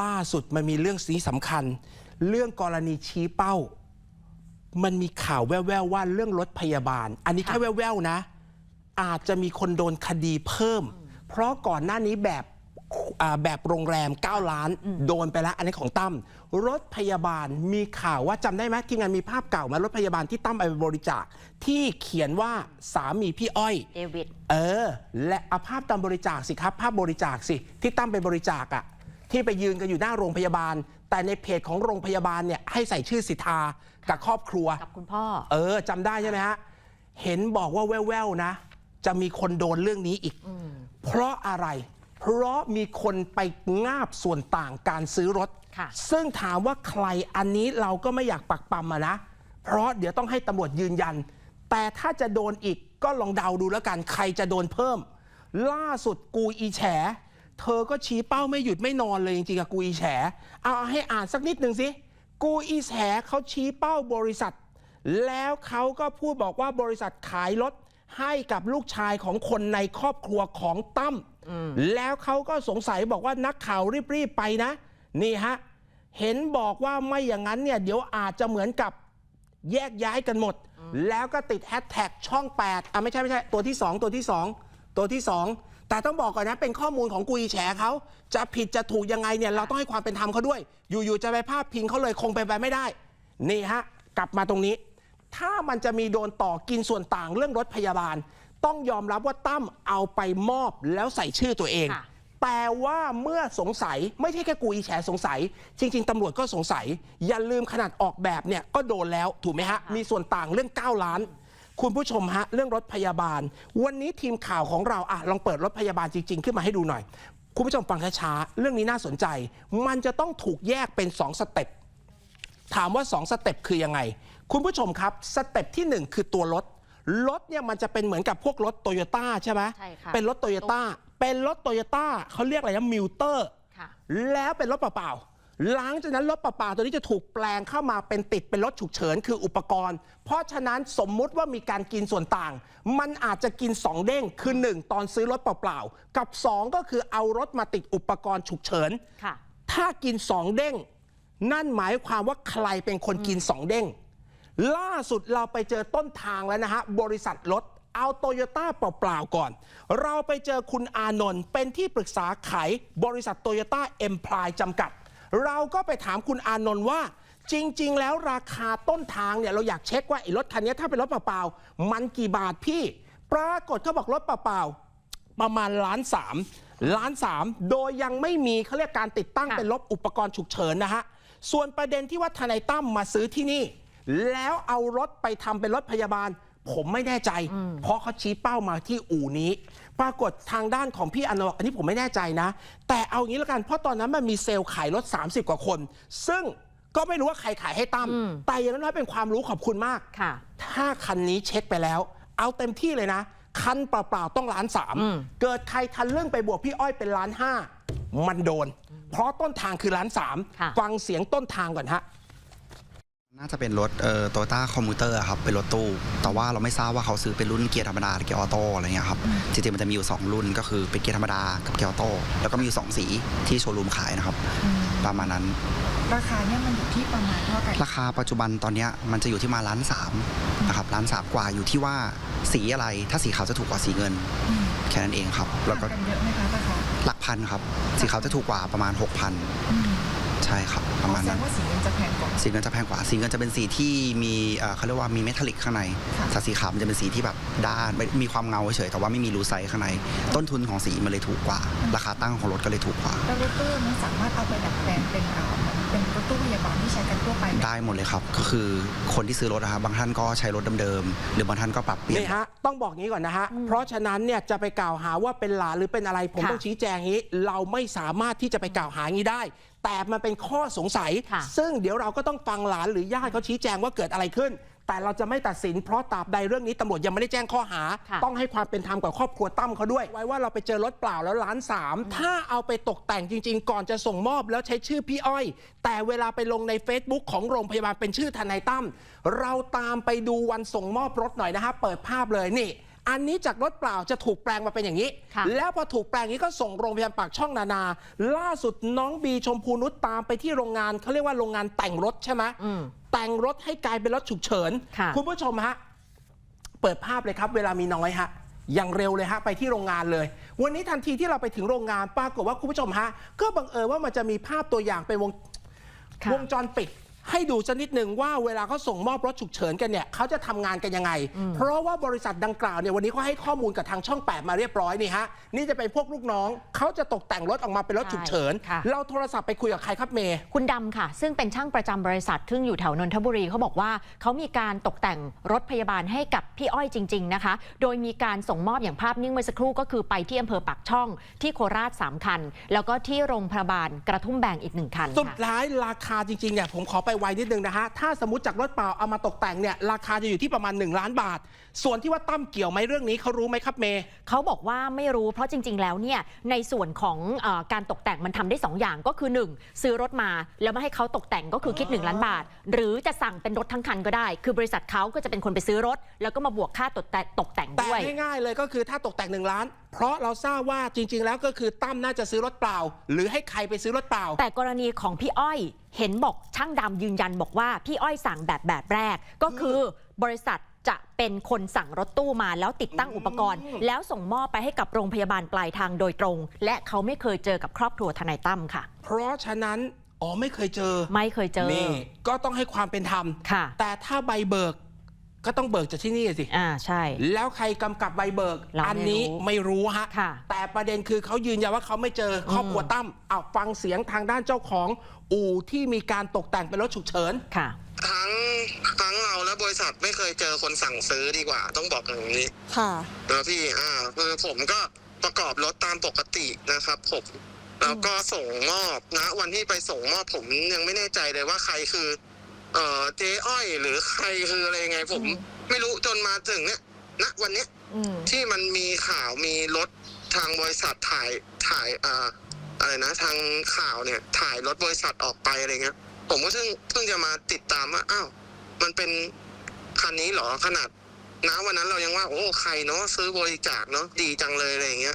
ล่าสุดมันมีเรื่องนี้สำคัญ เรื่องกรณีชี้เป้า มันมีข่าวแว่วๆว่าเรื่องรถพยาบาล อันนี้แค่แว่วๆนะ อาจจะมีคนโดนคดีเพิ่ม เพราะก่อนหน้านี้แบบอ่าแบบโรงแรม 9 ล้าน โดนไปแล้ว อันนี้ของตั้มรถพยาบาลมีข่าวว่าจำได้ไหมทีมงานมีภาพเก่ามารถพยาบาลที่ตั้มไปบริจาค ที่เขียนว่าสามีพี่อ้อยเดวิดเออ และเอาภาพตามบริจาคสิครับ ภาพบริจาคสิ ที่ตั้มไปบริจาคอะ ที่ไปยืนกันอยู่หน้าโรงพยาบาล แต่ในเพจของโรงพยาบาลเนี่ยให้ใส่ชื่อสิทธากับครอบครัว กับคุณพ่อ เออจำได้ใช่ไหมฮะ เห็นบอกว่าแว่วๆนะ จะมีคนโดนเรื่องนี้อีก เพราะอะไร เพราะมีคนไปงาบส่วนต่างการซื้อรถ ค่ะ ซึ่งถามว่าใครอันนี้เราก็ไม่อยากปักปั๊มอะนะ เพราะเดี๋ยวต้องให้ตำรวจยืนยัน แต่ถ้าจะโดนอีกก็ลองเดาดูแล้วกัน ใครจะโดนเพิ่ม ล่าสุดกูอีแฉ เธอก็ชี้เป้าไม่หยุดไม่นอนเลยจริงๆกับกูอีแฉเอาให้อ่านสักนิดหนึ่งสิ กูอีแฉเขาชี้เป้าบริษัท แล้วเขาก็พูดบอกว่าบริษัทขายรถให้กับลูกชายของคนในครอบครัวของตั้มแล้วเขาก็สงสัยบอกว่านักข่าวรีบๆไปนะ นี่ฮะ เห็นบอกว่าไม่อย่างนั้นเนี่ยเดี๋ยวอาจจะเหมือนกับแยกย้ายกันหมด แล้วก็ติดแฮชแท็กช่อง 8อะไม่ใช่ไม่ใช่ ตัวที่ 2 ตัวที่ 2 ตัวที่ 2 แต่ต้องบอกก่อนนะเป็นข้อมูลของกุยแฉเขาจะผิดจะถูกยังไงเนี่ยเราต้องให้ความเป็นธรรมเขาด้วย อยู่ๆจะไปพาดพิงเขาเลยคงเป็นไปไม่ได้ นี่ฮะกลับมาตรงนี้ ถ้ามันจะมีโดนต่อกินส่วนต่างเรื่องรถพยาบาล ต้องยอมรับว่าตั้มเอาไปมอบแล้วใส่ชื่อตัวเอง ค่ะ แต่ว่าเมื่อสงสัยไม่ใช่แค่กูอีแฉสงสัย จริง ๆตำรวจก็สงสัย อย่าลืมขนาดออกแบบเนี่ยก็โดนแล้วถูกไหมฮะมีส่วนต่างเรื่อง 9 ล้าน คุณผู้ชมฮะเรื่องรถพยาบาล วันนี้ทีมข่าวของเราอะลองเปิดรถพยาบาลจริง ๆ ขึ้นมาให้ดูหน่อย คุณผู้ชมฟังช้าๆเรื่องนี้น่าสนใจ มันจะต้องถูกแยกเป็น 2 สเต็ปถามว่า 2 สเต็ปคือยังไง คุณผู้ชมครับ สเต็ปทีหนึ่1 คือตัวรถ รถเนี่ยมันจะเป็นเหมือนกับพวกรถโตโยต้าใช่ไหมใช่ค่ะ เป็นรถโตโยต้าเป็นรถโตโยต้าเขาเรียกอะไรนะมิวเตอร์ค่ะแล้วเป็นรถเปล่าๆ หลังจากนั้นรถเปล่าๆตัวนี้จะถูกแปลงเข้ามาเป็นติดเป็นรถฉุกเฉินคืออุปกรณ์ เพราะฉะนั้นสมมุติว่ามีการกินส่วนต่าง มันอาจจะกิน 2 เด้งคือ 1 ตอนซื้อรถเปล่าๆ กับ 2 ก็คือเอารถมาติดอุปกรณ์ฉุกเฉิน ค่ะถ้ากิน 2 เด้ง นั่นหมายความว่าใครเป็นคนกิน 2 เด้ง ล่าสุดเราไปเจอต้นทางแล้วนะฮะ บริษัทรถเอาโตโยต้าเปล่าๆก่อน เราไปเจอคุณอานนท์เป็นที่ปรึกษาขายบริษัทโตโยต้าเอ็มพลายจำกัด เราก็ไปถามคุณอานนท์ว่า จริง ๆ แล้วราคาต้นทางเนี่ยเราอยากเช็คว่าไอ้รถคันนี้ถ้าเป็นรถเปล่าๆมันกี่บาทพี่ ปรากฏเขาบอกรถเปล่าๆประมาณล้านสามล้านสามโดยยังไม่มีเขาเรียกการติดตั้งค่ะเป็นรถอุปกรณ์ฉุกเฉินนะฮะส่วนประเด็นที่ว่าทนายตั้มมาซื้อที่นี่ แล้วเอารถไปทำเป็นรถพยาบาล ผมไม่แน่ใจ เพราะเขาชี้เป้ามาที่อู่นี้ ปรากฏทางด้านของพี่อนนท์บอกอันนี้ผมไม่แน่ใจนะ แต่เอางี้แล้วกัน เพราะตอนนั้นมันมีเซลล์ขายรถ 30 กว่าคน ซึ่งก็ไม่รู้ว่าใครขายให้ตั้มแต่อย่างน้อยๆเป็นความรู้ขอบคุณมากค่ะถ้าคันนี้เช็คไปแล้ว เอาเต็มที่เลยนะ คันเปล่าๆต้องล้านสามอืมเกิดใครทันเรื่องไปบวกพี่อ้อยเป็นล้านห้ามันโดน เพราะต้นทางคือล้านสามค่ะฟังเสียงต้นทางก่อนฮะ น่าจะเป็นรถเอ่อโตโยต้าคอมมิวเตอร์ครับเป็นรถตู้ แต่ว่าเราไม่ทราบว่าเขาซื้อเป็นรุ่นเกียร์ธรรมดาหรือเกียร์ออโต้อะไรเงี้ยครับจริงๆมันจะมีอยู่2รุ่นก็คือเป็นเกียร์ธรรมดากับเกียร์ออโต้แล้วก็มีอยู่2สีที่โชว์รูมขายนะครับ ประมาณนั้น ราคาเนี่ยมันอยู่ที่ประมาณเท่าไหร่ราคาปัจจุบันตอนเนี้ยมันจะอยู่ที่มาล้านสามนะครับล้านสามกว่าอยู่ที่ว่าสีอะไรถ้าสีขาวจะถูกกว่าสีเงิน อืมแค่นั้นเองครับ แล้วก็ต่างกันเยอะไหมคะราคาหลักพันครับสีขาวจะถูกกว่าประมาณ6,000อืมใช่ครับ ประมาณแสดนั้นงว่าสีเงินจะแพงกว่า สีเงินจะแพงกว่า สีเงินจะเป็นสีที่มีเอ่อเขาเรียกว่ามีเมทัลลิกข้างในค่ะ แต่สีขาวมันจะเป็นสีที่แบบด้านไม่มีความเงาเฉยๆแต่ว่าไม่มีรูไซส์ข้างใน ต้นทุนของสีมันเลยถูกกว่า ราคาตั้งของรถก็เลยถูกกว่า แล้วรถตู้นี้สามารถเอาไปดัดแปลงเป็นอ่าเหมือนเป็นรถตู้พยาบาลที่ใช้กันทั่วไปไหมได้หมดเลยครับ ก็คือคนที่ซื้อรถนะครับบางท่านก็ใช้รถเดิมๆหรือบางท่านก็ปรับเปลี่ยน นี่ฮะ ต้องบอกงี้ก่อนนะฮะ เพราะฉะนั้นเนี่ยจะไปกล่าวหาว่าเป็นหลานหรือเป็นอะไรผมค่ะ ต้องชี้แจงงี้ เราไม่สามารถที่จะไปกล่าวหางี้ได้ แต่มันเป็นข้อสงสัย ค่ะ ซึ่งเดี๋ยวเราก็ต้องฟังหลานหรือญาติเขาชี้แจงว่าเกิดอะไรขึ้น แต่เราจะไม่ตัดสินเพราะตราบใดเรื่องนี้ตำรวจยังไม่ได้แจ้งข้อหา ค่ะ ต้องให้ความเป็นธรรมกับครอบครัวตั้มเขาด้วย ไว้ว่าเราไปเจอรถเปล่าแล้วล้านสามถ้าเอาไปตกแต่งจริง ๆ ก่อนจะส่งมอบแล้วใช้ชื่อพี่อ้อย แต่เวลาไปลงใน Facebook ของโรงพยาบาลเป็นชื่อทนายตั้มเราตามไปดูวันส่งมอบรถหน่อยนะฮะเปิดภาพเลยนี่ อันนี้จากรถเปล่าจะถูกแปลงมาเป็นอย่างนี้ค่ะแล้วพอถูกแปลงนี้ก็ส่งโรงพยาบาลปากช่องนานา ล่าสุดน้องบีชมพูนุชตามไปที่โรงงานเขาเรียกว่าโรงงานแต่งรถใช่ไหมอืมแต่งรถให้กลายเป็นรถฉุกเฉินค่ะณผู้ชมฮะ เปิดภาพเลยครับ เวลามีน้อยฮะอย่างเร็วเลยฮะไปที่โรงงานเลย วันนี้ทันทีที่เราไปถึงโรงงานปรากฏว่าคุณผู้ชมฮะก็บังเอิญว่ามันจะมีภาพตัวอย่างเป็นวงค่ะวงจรปิด ให้ดูสักนิดหนึ่งว่าเวลาเขาส่งมอบรถฉุกเฉินกันเนี่ยเขาจะทำงานกันยังไง เพราะว่าบริษัทดังกล่าวเนี่ยวันนี้เขาให้ข้อมูลกับทางช่อง 8 มาเรียบร้อยนี่ฮะนี่จะเป็นพวกลูกน้องเขาจะตกแต่งรถออกมาเป็นรถฉุกเฉินใช่ค่ะเราโทรศัพท์ไปคุยกับใครครับเมย์คุณดำค่ะ ซึ่งเป็นช่างประจำบริษัทซึ่งอยู่แถวนนทบุรีเขาบอกว่าเขามีการตกแต่งรถพยาบาลให้กับพี่อ้อยจริง ๆนะคะ โดยมีการส่งมอบอย่างภาพนิ่งเมื่อสักครู่ก็คือไปที่อำเภอปากช่อง ที่โคราช3คันแล้วก็ที่โรงพยาบาลกระทุ่มแบนอีกหนึ่งคันสุดค่ะท้ายราคาจริงๆเนี่ยผมขอไปไวนิดนึงนะฮะ ถ้าสมมติจากรถเปล่าเอามาตกแต่งเนี่ยราคาจะอยู่ที่ประมาณ 1 ล้านบาท ส่วนที่ว่าตั้มเกี่ยวไหมเรื่องนี้เขารู้ไหมครับเมย์เขาบอกว่าไม่รู้เพราะจริง ๆ แล้วเนี่ยในส่วนของเออการตกแต่งมันทำได้ 2 อย่างก็คือ 1 ซื้อรถมาแล้วมาให้เขาตกแต่งก็คือคิด 1 ล้านบาท หรือจะสั่งเป็นรถทั้งคันก็ได้ คือบริษัทเขาก็จะเป็นคนไปซื้อรถ แล้วก็มาบวกค่าตกแต่งตกแต่งแต่ด้วยง่ายๆเลยก็คือถ้าตกแต่ง 1 ล้าน เพราะเราทราบว่าจริง ๆ แล้วก็คือตั้มน่าจะซื้อรถเปล่า หรือให้ใครไปซื้อรถเปล่า แต่กรณีของพี่อ้อยเห็นบอกช่างดำยืนยันบอกว่าพี่อ้อยสั่งแบบแบบแรก ก็คือบริษัทจะเป็นคนสั่งรถตู้มาแล้วติดตั้งอุปกรณ์ แล้วส่งมอบไปให้กับโรงพยาบาลปลายทางโดยตรง และเขาไม่เคยเจอกับครอบครัวทนายตั้มค่ะ เพราะฉะนั้นอ๋อไม่เคยเจอไม่เคยเจอ นี่ก็ต้องให้ความเป็นธรรมค่ะ แต่ถ้าใบเบิก ก็ต้องเบิกจากที่นี่สิ อ่าใช่ แล้วใครกำกับใบเบิก เราไม่อันนี้รู้ไม่รู้ฮะ ค่ะ แต่ประเด็นคือเขายืนยันว่าเขาไม่เจอครอบครัวตั้มเอาฟังเสียงทางด้านเจ้าของอู่ที่มีการตกแต่งเป็นรถฉุกเฉิน ค่ะ ทั้งทั้งเราและบริษัทไม่เคยเจอคนสั่งซื้อดีกว่า ต้องบอกอย่างนี้ค่ะ นะพี่อ่าคือผมก็ประกอบรถตามปกตินะครับ ผมแล้วก็ส่งมอบนะวันที่ไปส่งมอบผมยังไม่แน่ใจเลยว่าใครคือ เอ่อเจ๊อ้อยหรือใครคืออะไรยังไง ผมอืมไม่รู้จนมาถึงเนี่ยณวันเนี้ยอืมที่มันมีข่าวมีรถทางบริษัทถ่ายถ่ายอ่าอะไรนะ ทางข่าวเนี่ย ถ่ายรถบริษัทออกไปอะไรเงี้ย ผมก็เพิ่งเพิ่งจะมาติดตามว่าอ้าวมันเป็นคันนี้เหรอขนาดนะวันนั้นเรายังว่า โอ้ใครเนาะซื้อบริจาคเนาะดีจังเลยอะไรอย่างเงี้ย